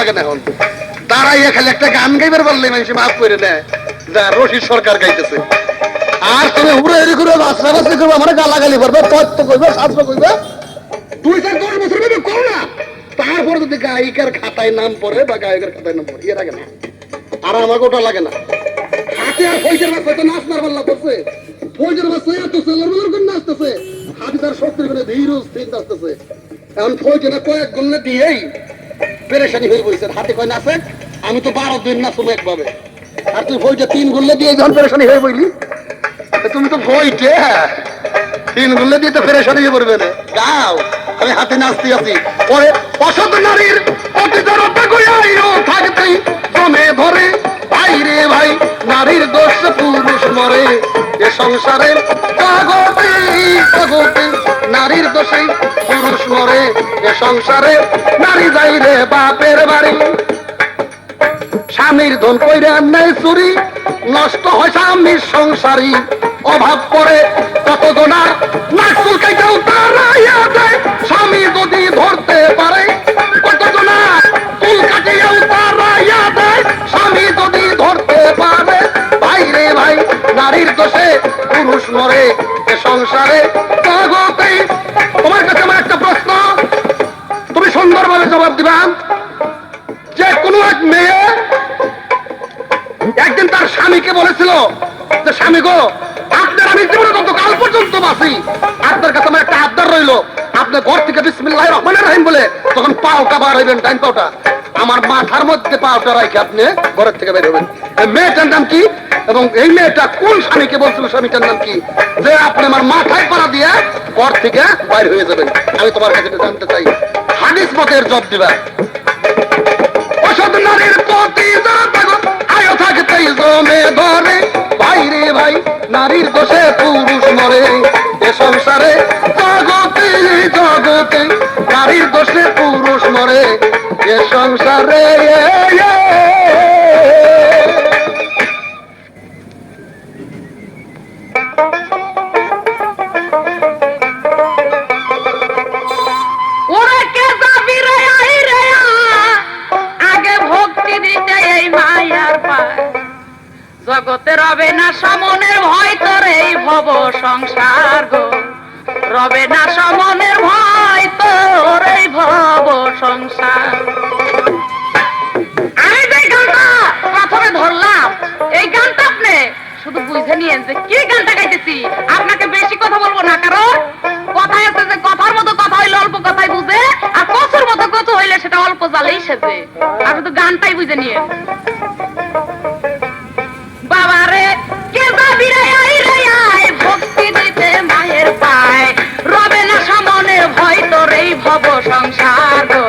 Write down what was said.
লাগে না এখন দাঁড়াইয়া খালি একটা গান গাইবার পারলে মানুষ মাফ করে দেয়। যা রশিদ সরকার গাইতেছে। আর তুমি হুড়ে হেরি করে বাসরা বাসরি করবে আমার গালাগালি করবে তত্ত্ব কইবে শাস্ত্র কইবে। দুই চার দশ বছর ভেবে করো না। তারপরে যদি গায়িকার খাতায় নাম পড়ে বা গায়কের খাতায় নাম পড়ে এর আগে না। আর আমাকে ওটা লাগে না। হাতে আর ফৌজের বাচ্চা তো নাচ মারবার লাগ করছে ফৌজের বাচ্চা এত সেলার বেলার করে নাচতেছে। হাতে তার শক্তি করে ধীর স্থির নাচতেছে। এখন ফৌজেরা কয়েক গুণে দিয়েই পেরেশানি হয়ে বলছে হাতে কয় নাচে আমি তো বারো দিন নাচবো একভাবে। আর তুই ফৌজে তিন গুণলে দিয়ে যখন পেরেশানি হয়ে বইলি তুমি তো বইটে তিন গুণলে দিয়ে তো পেরেশানি হয়ে পড়বে না গাও আমি হাতে নাচতে আছি। পরে অসৎ নারীর অতিজরতা গইয়াইও থাকতেই জমে ধরে। ভাই রে ভাই, নারীর দোষ পুরুষ মরে। এ সংসারে এ সংসারে নারী যাই রে বাপের বাড়ি। স্বামীর ধন কইরা নেই চুরি, নষ্ট হয় স্বামীর সংসারী। অভাব পড়ে তারাইয়া দেয়। স্বামী যদি ধরতে পারে কত জনার চুল কাটিয়াও তারাইয়া দেয়। স্বামী যদি ধরতে পারে, ভাই রে ভাই, নারীর দোষে পুরুষ মরে সংসারে একদিন তার স্বামীকে বলেছিল যে, স্বামী গো, আপনার আমি জীবনে যত কাল পর্যন্ত বাঁচি। আপনার কাছে আমার একটা আবদার রইল। আপনি ঘর থেকে বিসমিল্লাহ রহমান রহিম বলে তখন পাওটা বার হইবেন, ডাইন পাওটা, আমার মাথার মধ্যে পাওটা রাখে আপনি ঘরের থেকে বের হবেন মেয়েটার নাম কি? এবং এই মেয়েটা কোন স্বামীকে বলছিল স্বামীটার নাম কি? যে, আপনি আমার মাথায় পাড়া দিয়ে ঘর থেকে বাইর হয়ে যাবেন। আমি তোমার কাছে জানতে চাই। হাদিস মতের জব দিবা। অসৎ নারীর প্রতি থাকতেই জমে ধরে ভাই রে ভাই, নারীর দোষে পুরুষ মরে। এ সংসারে জগতে জগতে নারীর দোষে পুরুষ মরে। এ সংসারে জগতে রবে না সমনের ভয়, তোর এই ভব সংসার গো। রবে না সমনের ভয়, তোর এই ভব সংসার। আমি যে গানটা প্রথমে ধরলাম, এই গানটা আপনি শুধু বুঝে নিয়েন যে কি গানটা গাইতেছি। আপনাকে বেশি কথা বলব না, কারণ কথায় আছে যে কথার মতো কথা হইলে অল্প কথাই বুঝে, আর কচুর মতো কচু হইলে সেটা অল্প জালেই সেজে। আপনি তো গানটাই বুঝে নিয়েন। বাবারে, কে আয়, ভক্তি দিতে মায়ের পায়। রবে না সামনে ভয়, তোর এই ভব সংসার গো।